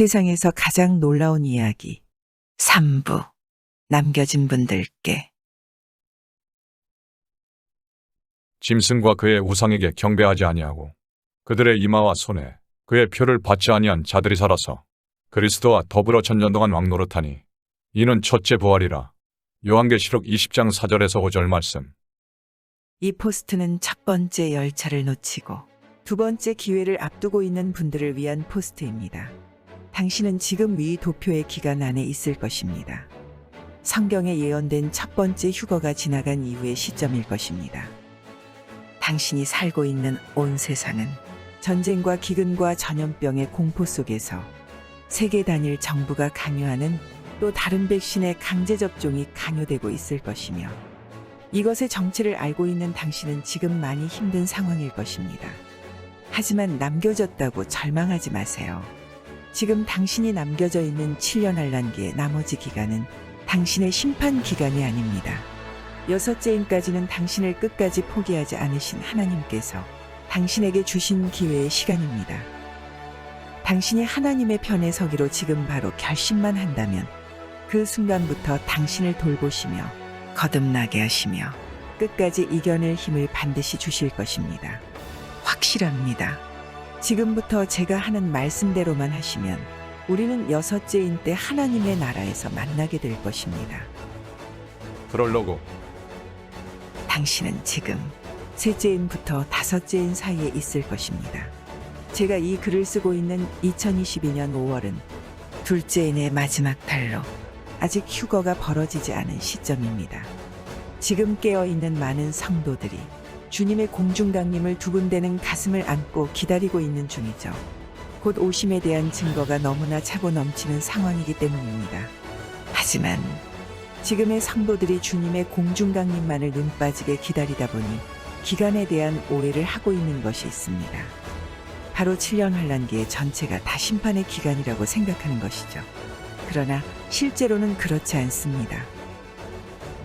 세상에서 가장 놀라운 이야기. 3부. 남겨진 분들께. 짐승과 그의 우상에게 경배하지 아니하고 그들의 이마와 손에 그의 표를 받지 아니한 자들이 살아서 그리스도와 더불어 천년 동안 왕노릇하니 이는 첫째 부활이라. 요한계시록 20장 4절에서 5절 말씀. 이 포스트는 첫 번째 열차를 놓치고 두 번째 기회를 앞두고 있는 분들을 위한 포스트입니다. 당신은 지금 위 도표의 기간 안에 있을 것입니다. 성경에 예언된 첫 번째 휴거가 지나간 이후의 시점일 것입니다. 당신이 살고 있는 온 세상은 전쟁과 기근과 전염병의 공포 속에서 세계 단일 정부가 강요하는 또 다른 백신의 강제 접종이 강요되고 있을 것이며 이것의 정체를 알고 있는 당신은 지금 많이 힘든 상황일 것입니다. 하지만 남겨졌다고 절망하지 마세요. 지금 당신이 남겨져 있는 7년 한란기의 나머지 기간은 당신의 심판 기간이 아닙니다. 여섯째인까지는 당신을 끝까지 포기하지 않으신 하나님께서 당신에게 주신 기회의 시간입니다. 당신이 하나님의 편에 서기로 지금 바로 결심만 한다면 그 순간부터 당신을 돌보시며 거듭나게 하시며 끝까지 이겨낼 힘을 반드시 주실 것입니다. 확실합니다. 지금부터 제가 하는 말씀대로만 하시면 우리는 여섯째인 때 하나님의 나라에서 만나게 될 것입니다. 그럴려고 당신은 지금 셋째인부터 다섯째인 사이에 있을 것입니다. 제가 이 글을 쓰고 있는 2022년 5월은 둘째인의 마지막 달로 아직 휴거가 벌어지지 않은 시점입니다. 지금 깨어 있는 많은 성도들이 주님의 공중강림을 두근대는 가슴을 안고 기다리고 있는 중이죠. 곧 오심에 대한 증거가 너무나 차고 넘치는 상황이기 때문입니다. 하지만 지금의 성도들이 주님의 공중강림만을 눈 빠지게 기다리다 보니 기간에 대한 오해를 하고 있는 것이 있습니다. 바로 7년 환란기의 전체가 다 심판의 기간이라고 생각하는 것이죠. 그러나 실제로는 그렇지 않습니다.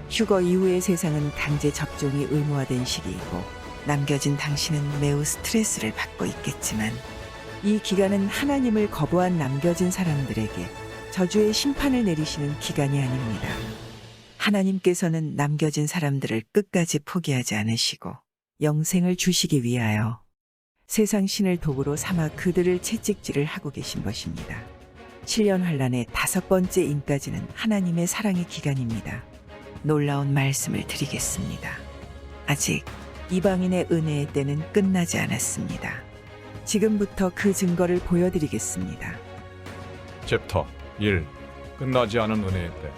휴거 이후의 세상은 강제 접종이 의무화된 시기이고 남겨진 당신은 매우 스트레스를 받고 있겠지만 이 기간은 하나님을 거부한 남겨진 사람들에게 저주의 심판을 내리시는 기간이 아닙니다. 하나님께서는 남겨진 사람들을 끝까지 포기하지 않으시고 영생을 주시기 위하여 세상 신을 도구로 삼아 그들을 채찍질을 하고 계신 것입니다. 7년 환란의 다섯 번째 인까지는 하나님의 사랑의 기간입니다. 놀라운 말씀을 드리겠습니다. 아직 이방인의 은혜의 때는 끝나지 않았습니다. 지금부터 그 증거를 보여드리겠습니다. 챕터 1 끝나지 않은 은혜의 때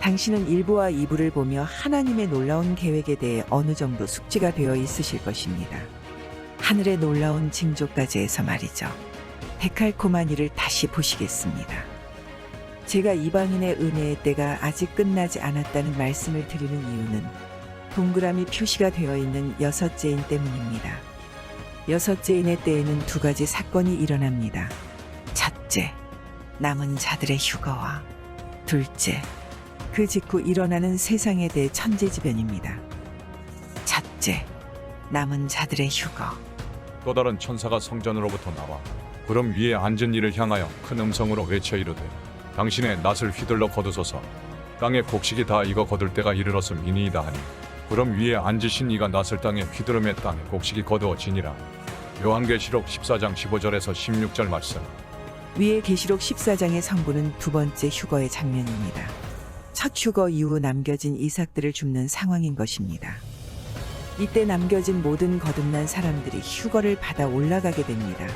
당신은 1부와 2부를 보며 하나님의 놀라운 계획에 대해 어느 정도 숙지가 되어 있으실 것입니다. 하늘의 놀라운 징조까지 해서 말이죠. 데칼코만 이를 다시 보시겠습니다. 제가 이방인의 은혜의 때가 아직 끝나지 않았다는 말씀을 드리는 이유는 동그라미 표시가 되어 있는 여섯째인 때문입니다. 여섯째인의 때에는 두 가지 사건이 일어납니다. 첫째, 남은 자들의 휴거와 둘째, 그 직후 일어나는 세상에 대해 천재지변입니다. 첫째, 남은 자들의 휴거. 또 다른 천사가 성전으로부터 나와 구름 위에 앉은 이를 향하여 큰 음성으로 외쳐 이르되 당신의 낫을 휘둘러 거두소서 땅의 곡식이 다 익어 거둘 때가 이르렀음이니이다 하니 구름 위에 앉으신 이가 낫을 땅에 휘두르매 땅에 곡식이 거두어지니라 요한계시록 14장 15절에서 16절 말씀 위의 계시록 14장의 성부는 두 번째 휴거의 장면입니다. 첫 휴거 이후 남겨진 이삭들을 줍는 상황인 것입니다. 이때 남겨진 모든 거듭난 사람들이 휴거를 받아 올라가게 됩니다.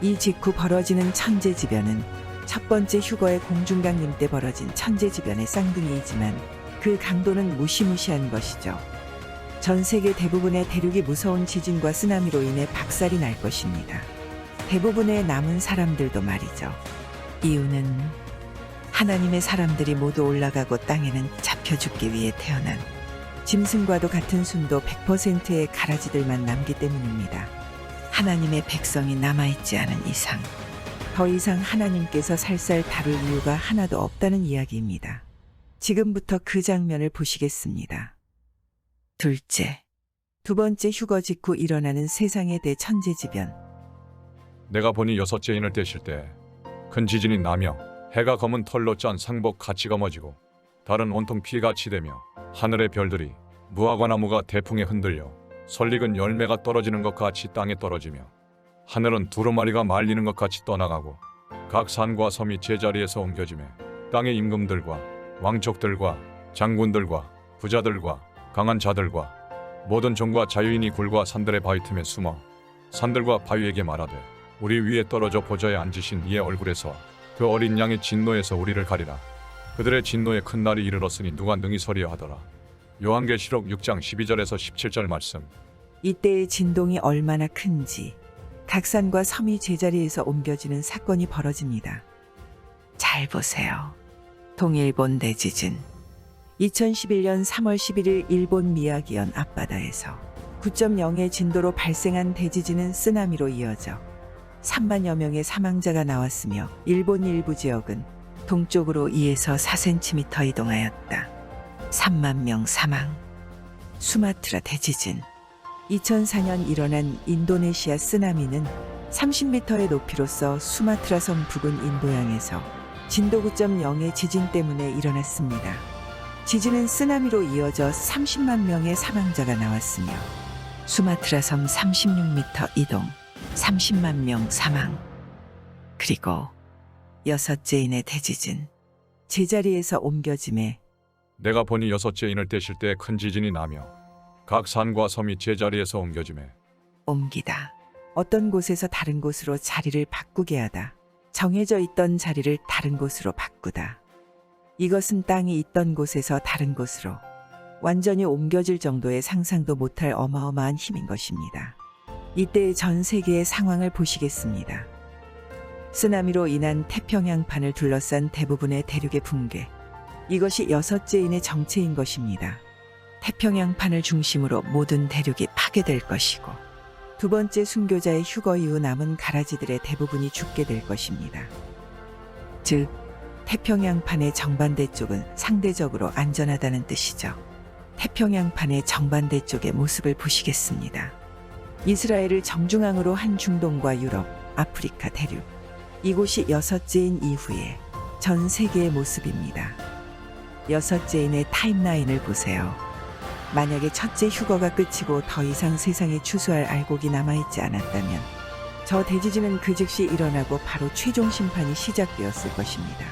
이 직후 벌어지는 천재지변은 첫 번째 휴거의 공중강림 때 벌어진 천재지변의 쌍둥이이지만 그 강도는 무시무시한 것이죠. 전 세계 대부분의 대륙이 무서운 지진과 쓰나미로 인해 박살이 날 것입니다. 대부분의 남은 사람들도 말이죠. 이유는 하나님의 사람들이 모두 올라가고 땅에는 잡혀 죽기 위해 태어난 짐승과도 같은 순도 100%의 가라지들만 남기 때문입니다. 하나님의 백성이 남아있지 않은 이상 더 이상 하나님께서 살살 다룰 이유가 하나도 없다는 이야기입니다. 지금부터 그 장면을 보시겠습니다. 둘째, 두 번째 휴거 직후 일어나는 세상의 대천재지변. 내가 보니 여섯째 인을 떼실 때 큰 지진이 나며 해가 검은 털로 짠 상복 같이 검어지고 달은 온통 피같이 되며 하늘의 별들이 무화과나무가 대풍에 흔들려 설익은 열매가 떨어지는 것 같이 땅에 떨어지며 하늘은 두루마리가 말리는 것 같이 떠나가고 각 산과 섬이 제자리에서 옮겨지며 땅의 임금들과 왕족들과 장군들과 부자들과 강한 자들과 모든 종과 자유인이 굴과 산들의 바위 틈에 숨어 산들과 바위에게 말하되 우리 위에 떨어져 보좌에 앉으신 이의 얼굴에서 그 어린 양의 진노에서 우리를 가리라. 그들의 진노의 큰 날이 이르렀으니 누가 능히 서리야 하더라? 요한계시록 6장 12절에서 17절 말씀. 이때의 진동이 얼마나 큰지 각 산과 섬이 제자리에서 옮겨지는 사건이 벌어집니다. 잘 보세요. 동일본 대지진 2011년 3월 11일 일본 미야기현 앞바다에서 9.0의 진도로 발생한 대지진은 쓰나미로 이어져 3만여 명의 사망자가 나왔으며 일본 일부 지역은 동쪽으로 2에서 4cm 이동하였다. 3만 명 사망. 수마트라 대지진. 2004년 일어난 인도네시아 쓰나미는 30m의 높이로서 수마트라 섬 부근 인도양에서 진도 9.0의 지진 때문에 일어났습니다. 지진은 쓰나미로 이어져 30만 명의 사망자가 나왔으며 수마트라 섬 36m 이동, 30만 명 사망. 그리고 여섯째인의 대지진. 제자리에서 옮겨짐에 내가 보니 여섯째 인을 떼실 때 큰 지진이 나며 각 산과 섬이 제자리에서 옮겨지매 옮기다. 어떤 곳에서 다른 곳으로 자리를 바꾸게 하다. 정해져 있던 자리를 다른 곳으로 바꾸다. 이것은 땅이 있던 곳에서 다른 곳으로 완전히 옮겨질 정도의 상상도 못할 어마어마한 힘인 것입니다. 이때의 전 세계의 상황을 보시겠습니다. 쓰나미로 인한 태평양판을 둘러싼 대부분의 대륙의 붕괴. 이것이 여섯째인의 정체인 것입니다. 태평양판을 중심으로 모든 대륙이 파괴될 것이고 두 번째 순교자의 휴거 이후 남은 가라지들의 대부분이 죽게 될 것입니다. 즉 태평양판의 정반대 쪽은 상대적으로 안전하다는 뜻이죠. 태평양판의 정반대 쪽의 모습을 보시겠습니다. 이스라엘을 정중앙으로 한 중동과 유럽, 아프리카 대륙 이곳이 여섯째인 이후에 전 세계의 모습입니다. 여섯째인의 타임라인을 보세요. 만약에 첫째 휴거가 끝이고 더 이상 세상에 추수할 알곡이 남아있지 않았다면 저 대지진은 그 즉시 일어나고 바로 최종 심판이 시작되었을 것입니다.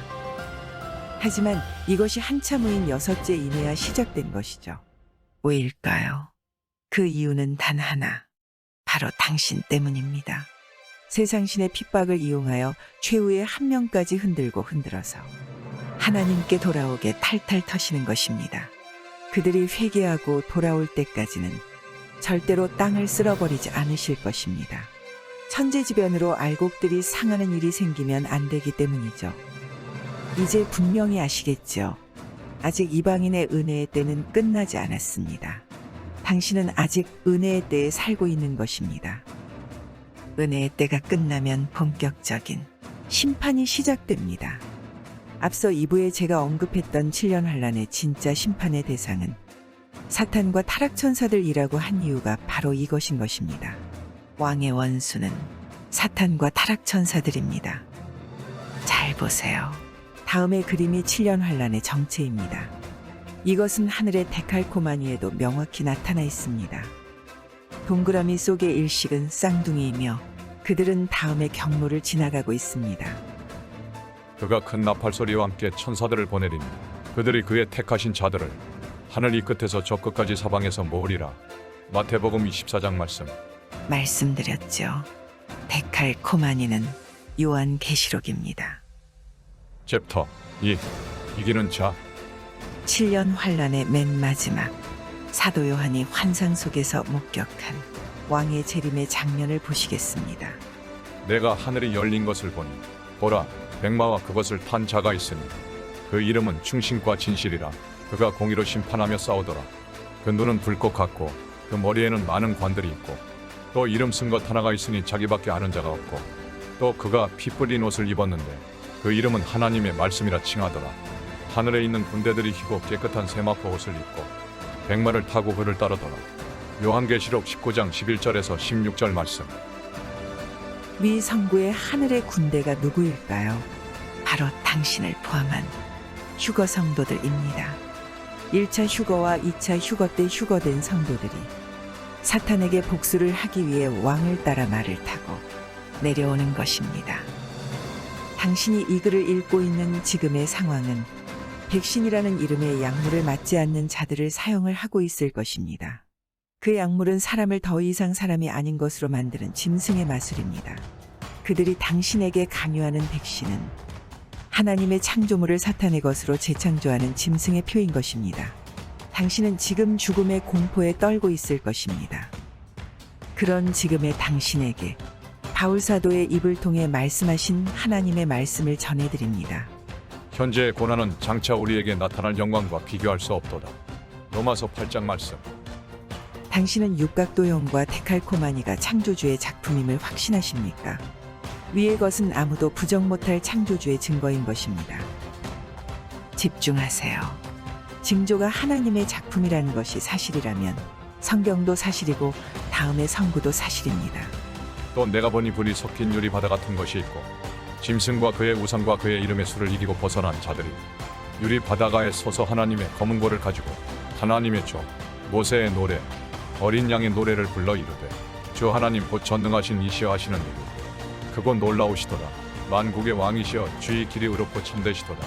하지만 이것이 한참 후인 여섯째 이내야 시작된 것이죠. 왜일까요? 그 이유는 단 하나. 바로 당신 때문입니다. 세상신의 핍박을 이용하여 최후의 한 명까지 흔들고 흔들어서 하나님께 돌아오게 탈탈 터시는 것입니다. 그들이 회개하고 돌아올 때까지는 절대로 땅을 쓸어버리지 않으실 것입니다. 천재지변으로 알곡들이 상하는 일이 생기면 안 되기 때문이죠. 이제 분명히 아시겠죠. 아직 이방인의 은혜의 때는 끝나지 않았습니다. 당신은 아직 은혜의 때에 살고 있는 것입니다. 은혜의 때가 끝나면 본격적인 심판이 시작됩니다. 앞서 2부에 제가 언급했던 7년 환란의 진짜 심판의 대상은 사탄과 타락천사들이라고 한 이유가 바로 이것인 것입니다. 왕의 원수는 사탄과 타락천사들입니다. 잘 보세요. 다음의 그림이 7년 환란의 정체입니다. 이것은 하늘의 데칼코마니에도 명확히 나타나 있습니다. 동그라미 속의 일식은 쌍둥이이며 그들은 다음의 경로를 지나가고 있습니다. 그가 큰 나팔 소리와 함께 천사들을 보내리니 그들이 그의 택하신 자들을 하늘 이 끝에서 저 끝까지 사방에서 모으리라 마태복음 24장 말씀 말씀드렸죠. 데칼코마니는 요한 계시록입니다. 챕터 2 이기는 자 7년 환란의 맨 마지막 사도 요한이 환상 속에서 목격한 왕의 재림의 장면을 보시겠습니다. 내가 하늘이 열린 것을 보니 보라 백마와 그것을 탄 자가 있으니 그 이름은 충신과 진실이라 그가 공의로 심판하며 싸우더라. 그 눈은 불꽃 같고 그 머리에는 많은 관들이 있고 또 이름 쓴 것 하나가 있으니 자기밖에 아는 자가 없고 또 그가 피 뿌린 옷을 입었는데 그 이름은 하나님의 말씀이라 칭하더라. 하늘에 있는 군대들이 희고 깨끗한 세마포 옷을 입고 백마를 타고 그를 따르더라. 요한계시록 19장 11절에서 16절 말씀 위 성부의 하늘의 군대가 누구일까요? 바로 당신을 포함한 휴거 성도들입니다. 1차 휴거와 2차 휴거 때 휴거된 성도들이 사탄에게 복수를 하기 위해 왕을 따라 말을 타고 내려오는 것입니다. 당신이 이 글을 읽고 있는 지금의 상황은 백신이라는 이름의 약물을 맞지 않는 자들을 사용을 하고 있을 것입니다. 그 약물은 사람을 더 이상 사람이 아닌 것으로 만드는 짐승의 마술입니다. 그들이 당신에게 강요하는 백신은 하나님의 창조물을 사탄의 것으로 재창조하는 짐승의 표인 것입니다. 당신은 지금 죽음의 공포에 떨고 있을 것입니다. 그런 지금의 당신에게 바울 사도의 입을 통해 말씀하신 하나님의 말씀을 전해드립니다. 현재의 고난은 장차 우리에게 나타날 영광과 비교할 수 없도다. 로마서 8장 말씀. 당신은 육각도형과 데칼코마니가 창조주의 작품임을 확신하십니까? 위의 것은 아무도 부정 못할 창조주의 증거인 것입니다. 집중하세요. 징조가 하나님의 작품이라는 것이 사실이라면 성경도 사실이고 다음의 성구도 사실입니다. 또 내가 보니 불이 섞인 유리 바다 같은 것이 있고 짐승과 그의 우상과 그의 이름의 수를 이기고 벗어난 자들이 유리 바다가에 서서 하나님의 검은 고를 가지고 하나님의 종 모세의 노래 어린 양의 노래를 불러 이르되 주 하나님 곧 전능하신 이시여 하시는 일 그곳 놀라우시도다. 만국의 왕이시여 주의 길이 의롭고 참되시도다.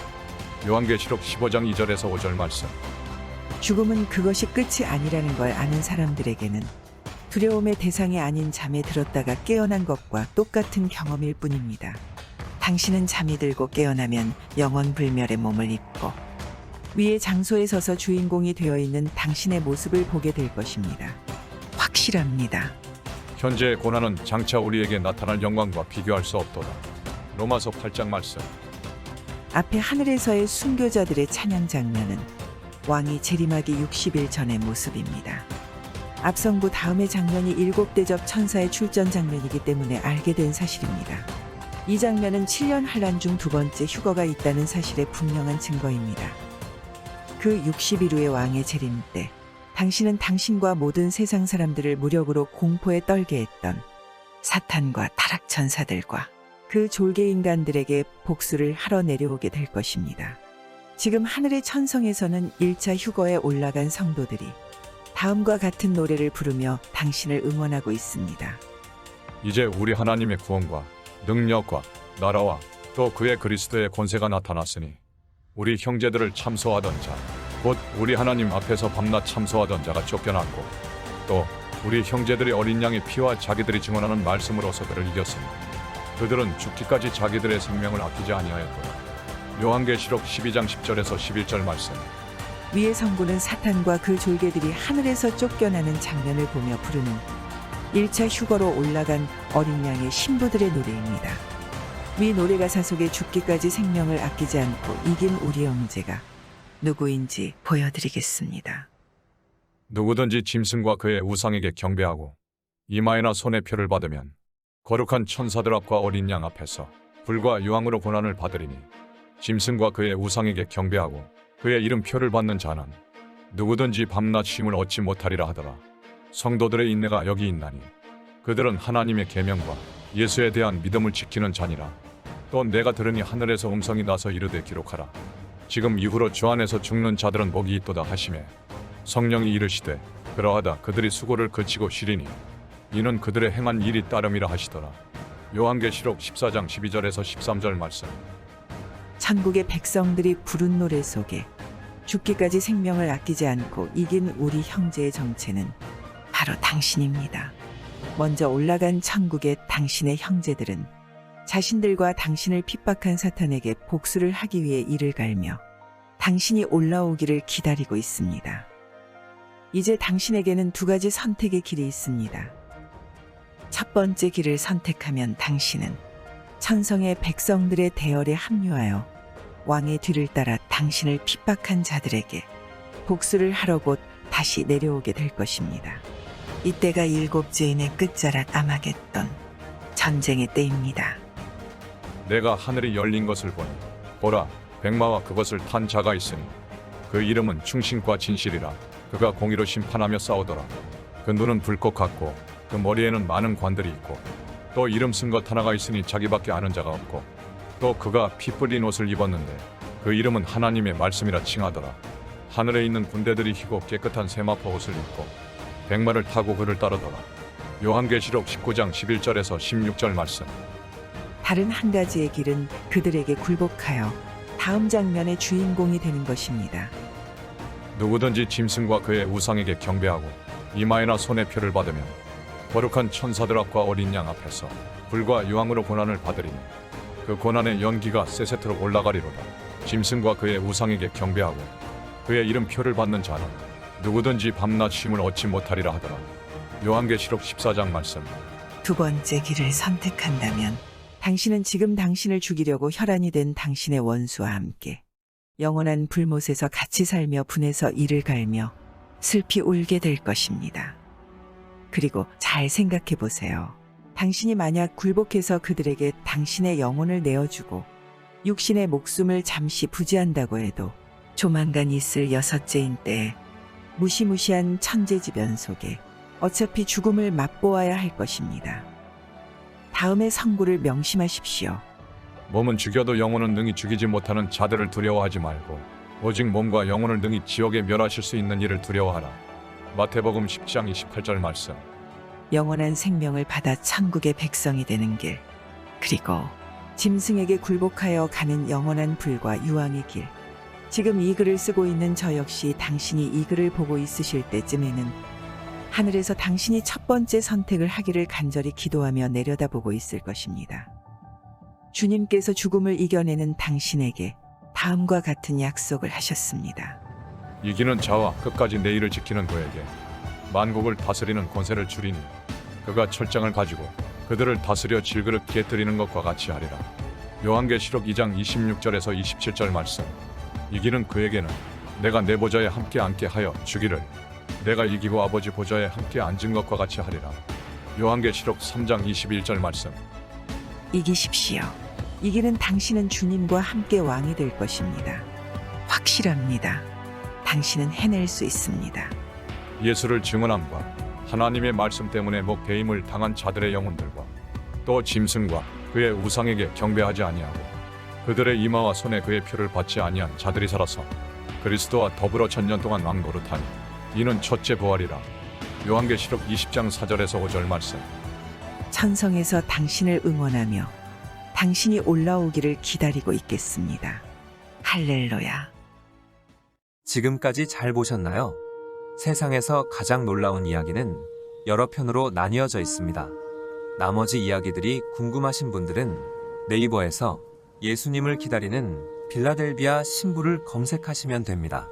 요한계시록 15장 2절에서 5절 말씀. 죽음은 그것이 끝이 아니라는 걸 아는 사람들에게는 두려움의 대상이 아닌 잠에 들었다가 깨어난 것과 똑같은 경험일 뿐입니다. 당신은 잠이 들고 깨어나면 영원 불멸의 몸을 입고 위의 장소에 서서 주인공이 되어 있는 당신의 모습을 보게 될 것입니다. 확실합니다. 현재의 고난은 장차 우리에게 나타날 영광과 비교할 수 없도다 로마서 8장 말씀 앞에 하늘에서의 순교자들의 찬양 장면은 왕이 재림하기 60일 전의 모습입니다. 앞성부 다음의 장면이 일곱 대접 천사의 출전 장면이기 때문에 알게 된 사실입니다. 이 장면은 7년 환란 중 두 번째 휴거가 있다는 사실의 분명한 증거입니다. 그 60일 후의 왕의 재림 때 당신은 당신과 모든 세상 사람들을 무력으로 공포에 떨게 했던 사탄과 타락 천사들과 그 졸개 인간들에게 복수를 하러 내려오게 될 것입니다. 지금 하늘의 천성에서는 1차 휴거에 올라간 성도들이 다음과 같은 노래를 부르며 당신을 응원하고 있습니다. 이제 우리 하나님의 구원과 능력과 나라와 또 그의 그리스도의 권세가 나타났으니 우리 형제들을 참소하던 자, 곧 우리 하나님 앞에서 밤낮 참소하던 자가 쫓겨났고 또 우리 형제들의 어린 양의 피와 자기들이 증언하는 말씀으로서 그를 이겼으니 그들은 죽기까지 자기들의 생명을 아끼지 아니하였도다. 요한계시록 12장 10절에서 11절 말씀. 위의 성부는 사탄과 그 졸개들이 하늘에서 쫓겨나는 장면을 보며 부르는 1차 휴거로 올라간 어린 양의 신부들의 노래입니다. 위 노래 가사 속에 죽기까지 생명을 아끼지 않고 이긴 우리 형제가 누구인지 보여드리겠습니다. 누구든지 짐승과 그의 우상에게 경배하고 이마에나 손에 표를 받으면 거룩한 천사들 앞과 어린 양 앞에서 불과 유황으로 고난을 받으리니 짐승과 그의 우상에게 경배하고 그의 이름 표를 받는 자는 누구든지 밤낮 쉼을 얻지 못하리라 하더라. 성도들의 인내가 여기 있나니 그들은 하나님의 계명과 예수에 대한 믿음을 지키는 자니라. 또 내가 들으니 하늘에서 음성이 나서 이르되 기록하라. 지금 이후로 주 안에서 죽는 자들은 복이 있도다 하심에 성령이 이르시되 그러하다 그들이 수고를 그치고 쉬리니 이는 그들의 행한 일이 따름이라 하시더라. 요한계시록 14장 12절에서 13절 말씀. 천국의 백성들이 부른 노래 속에 죽기까지 생명을 아끼지 않고 이긴 우리 형제의 정체는 바로 당신입니다. 먼저 올라간 천국의 당신의 형제들은 자신들과 당신을 핍박한 사탄에게 복수를 하기 위해 이를 갈며 당신이 올라오기를 기다리고 있습니다. 이제 당신에게는 두 가지 선택의 길이 있습니다. 첫 번째 길을 선택하면 당신은 천성의 백성들의 대열에 합류하여 왕의 뒤를 따라 당신을 핍박한 자들에게 복수를 하러 곧 다시 내려오게 될 것입니다. 이때가 일곱 죄인의 끝자락 아마겟돈 전쟁의 때입니다. 내가 하늘이 열린 것을 보니 보라 백마와 그것을 탄 자가 있으니 그 이름은 충신과 진실이라 그가 공의로 심판하며 싸우더라 그 눈은 불꽃 같고 그 머리에는 많은 관들이 있고 또 이름 쓴 것 하나가 있으니 자기밖에 아는 자가 없고 또 그가 피 뿌린 옷을 입었는데 그 이름은 하나님의 말씀이라 칭하더라. 하늘에 있는 군대들이 희고 깨끗한 세마포 옷을 입고 백마를 타고 그를 따르더라. 요한계시록 19장 11절에서 16절 말씀. 다른 한 가지의 길은 그들에게 굴복하여 다음 장면의 주인공이 되는 것입니다. 누구든지 짐승과 그의 우상에게 경배하고 이마에나 손에 표를 받으면 거룩한 천사들 앞과 어린 양 앞에서 불과 유황으로 고난을 받으리니 그 고난의 연기가 세세토록 올라가리로다. 짐승과 그의 우상에게 경배하고 그의 이름 표를 받는 자는 누구든지 밤낮 쉼을 얻지 못하리라 하더라. 요한계시록 14장 말씀. 두 번째 길을 선택한다면 당신은 지금 당신을 죽이려고 혈안이 된 당신의 원수와 함께 영원한 불못에서 같이 살며 분해서 이를 갈며 슬피 울게 될 것입니다. 그리고 잘 생각해 보세요. 당신이 만약 굴복해서 그들에게 당신의 영혼을 내어주고 육신의 목숨을 잠시 부지한다고 해도 조만간 있을 여섯째인 때에 무시무시한 천재지변 속에 어차피 죽음을 맛보아야 할 것입니다. 다음의 선고를 명심하십시오. 몸은 죽여도 영혼은 능히 죽이지 못하는 자들을 두려워하지 말고 오직 몸과 영혼을 능히 지옥에 멸하실 수 있는 이를 두려워하라. 마태복음 10장 28절 말씀. 영원한 생명을 받아 천국의 백성이 되는 길, 그리고 짐승에게 굴복하여 가는 영원한 불과 유황의 길. 지금 이 글을 쓰고 있는 저 역시 당신이 이 글을 보고 있으실 때쯤에는 하늘에서 당신이 첫 번째 선택을 하기를 간절히 기도하며 내려다보고 있을 것입니다. 주님께서 죽음을 이겨내는 당신에게 다음과 같은 약속을 하셨습니다. 이기는 자와 끝까지 내 일을 지키는 그에게 만국을 다스리는 권세를 주리니 그가 철장을 가지고 그들을 다스려 질그릇 깨뜨리는 것과 같이 하리라. 요한계시록 2장 26절에서 27절 말씀. 이기는 그에게는 내가 내 보좌에 함께 앉게 하여 주기를 내가 이기고 아버지 보좌에 함께 앉은 것과 같이 하리라. 요한계시록 3장 21절 말씀. 이기십시오. 이기는 당신은 주님과 함께 왕이 될 것입니다. 확실합니다. 당신은 해낼 수 있습니다. 예수를 증언함과 하나님의 말씀 때문에 목배임을 당한 자들의 영혼들과 또 짐승과 그의 우상에게 경배하지 아니하고 그들의 이마와 손에 그의 표를 받지 아니한 자들이 살아서 그리스도와 더불어 천년 동안 왕노릇하니 이는 첫째 부활이라 요한계시록 20장 4절에서 5절 말씀 천성에서 당신을 응원하며 당신이 올라오기를 기다리고 있겠습니다. 할렐루야. 지금까지 잘 보셨나요? 세상에서 가장 놀라운 이야기는 여러 편으로 나뉘어져 있습니다. 나머지 이야기들이 궁금하신 분들은 네이버에서 예수님을 기다리는 빌라델비아 신부를 검색하시면 됩니다.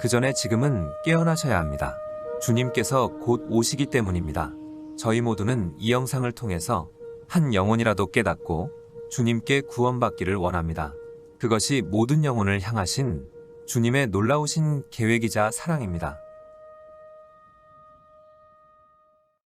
그 전에 지금은 깨어나셔야 합니다. 주님께서 곧 오시기 때문입니다. 저희 모두는 이 영상을 통해서 한 영혼이라도 깨닫고 주님께 구원받기를 원합니다. 그것이 모든 영혼을 향하신 주님의 놀라우신 계획이자 사랑입니다.